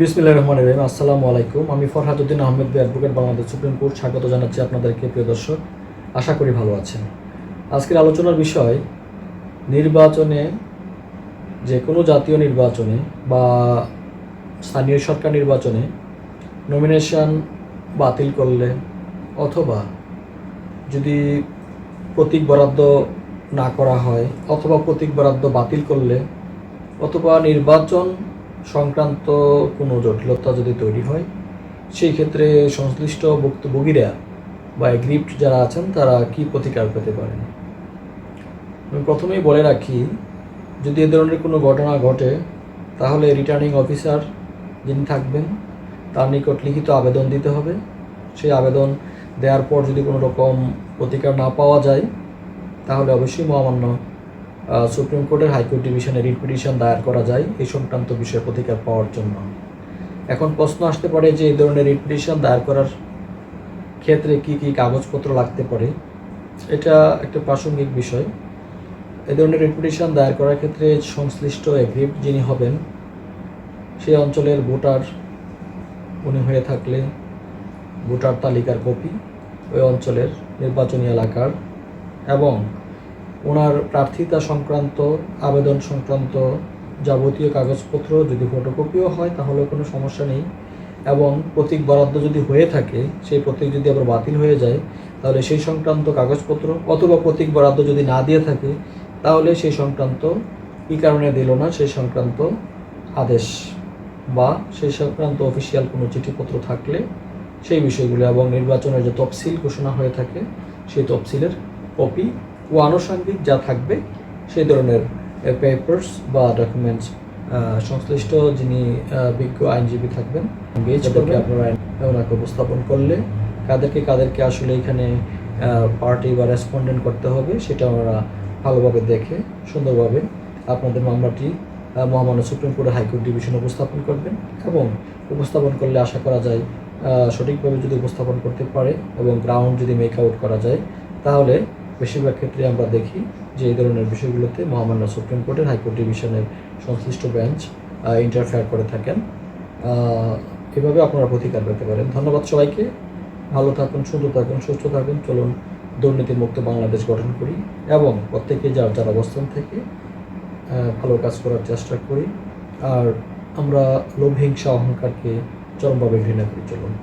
বিসমিল্লাহ রহমান রহিম, আসসালামু আলাইকুম। আমি Farhaduddin Ahmed, B advocate Bangladesh supreme court. স্বাগত জানাচ্ছি আপনাদেরকে, প্রিয় দর্শক। আশা করি ভালো আছেন। আজকের আলোচনার বিষয়, নির্বাচনে যে কোনো জাতীয় নির্বাচনে বা স্থানীয় সরকার নির্বাচনে নমিনেশন বাতিল করলে অথবা যদি প্রতীক বরাদ্দ না করা হয় অথবা প্রতীক বরাদ্দ বাতিল করলে অথবা নির্বাচন সংক্রান্ত কোনো জটিলতা যদি তৈরি হয়, সেই ক্ষেত্রে সংশ্লিষ্ট ভুক্তভোগীরা বা এগ্রিপ্ট যারা আছেন, তারা কি প্রতিকার পেতে পারেন? আমি প্রথমেই বলে রাখি, যদি এ ধরনের কোনো ঘটনা ঘটে, তাহলে রিটার্নিং অফিসার যিনি থাকবেন, তার নিকট লিখিত আবেদন দিতে হবে। সেই আবেদন দেওয়ার পর যদি কোনো রকম প্রতিকার না পাওয়া যায়, তাহলে অবশ্যই মহামান্য সুপ্রিম কোর্টের হাইকোর্ট ডিভিশনে রিট পিটিশন দায়ের করা যায় এই সংক্রান্ত বিষয়ে প্রতিকার পাওয়ার জন্য। এখন প্রশ্ন আসতে পারে যে এই ধরনের রিট পিটিশন দায়ের করার ক্ষেত্রে কি কি কাগজপত্র লাগতে পারে? এটা একটা প্রাসঙ্গিক বিষয়। এই ধরনের রিট পিটিশন দায়ের করার ক্ষেত্রে সংশ্লিষ্ট এগ্রিপ্ট যিনি হবেন সেই অঞ্চলের ভোটার উনি হয়ে থাকলে ভোটার তালিকার কপি ওই অঞ্চলের নির্বাচনী এলাকার এবং ওনার প্রার্থিতা সংক্রান্ত, আবেদন সংক্রান্ত যাবতীয় কাগজপত্র যদি ফটোকপিও হয়, তাহলে কোনো সমস্যা নেই। এবং প্রতীক বরাদ্দ যদি হয়ে থাকে, সেই প্রতীক যদি আবার বাতিল হয়ে যায়, তাহলে সেই সংক্রান্ত কাগজপত্র অথবা প্রতীক বরাদ্দ যদি না দিয়ে থাকে, তাহলে সেই সংক্রান্ত কী কারণে দিল না, সেই সংক্রান্ত আদেশ বা সেই সংক্রান্ত অফিসিয়াল কোনো চিঠিপত্র থাকলে সেই বিষয়গুলো এবং নির্বাচনের যে তফসিল ঘোষণা হয়ে থাকে, সেই তফসিলের কপি ও আনুষঙ্গিক যা থাকবে সেই ধরনের পেপার্স বা ডকুমেন্টস সংশ্লিষ্ট যিনি বিজ্ঞ আইনজীবী থাকবেন আপনারা ওনাকে উপস্থাপন করলে কাদেরকে কাদেরকে আসলে এখানে পার্টি বা রেসপন্ডেন্ট করতে হবে সেটা ওনারা ভালোভাবে দেখে সুন্দরভাবে আপনাদের মামলাটি মহামান্য সুপ্রিম কোর্টের হাইকোর্ট ডিভিশন উপস্থাপন করবেন এবং উপস্থাপন করলে আশা করা যায় সঠিকভাবে যদি উপস্থাপন করতে পারে এবং গ্রাউন্ড যদি মেক আউট করা যায় তাহলে বেশিরভাগ ক্ষেত্রে আমরা দেখি যে এই ধরনের বিষয়গুলোতে মহামান্য সুপ্রিম কোর্টের হাইকোর্ট ডিভিশনের সংশ্লিষ্ট বেঞ্চ ইন্টারফেয়ার করে থাকেন। এভাবে আপনারা প্রতিকার পেতে পারেন। ধন্যবাদ সবাইকে। ভালো থাকুন সুন্দর থাকুন, সুস্থ থাকুন। চলুন দুর্নীতিমুক্ত বাংলাদেশ গঠন করি এবং প্রত্যেকে যার যার অবস্থান থেকে ভালো কাজ করার চেষ্টা করি। আর আমরা লোভ হিংসা, অহংকারকে চরমভাবে ঘৃণা করি। চলুন।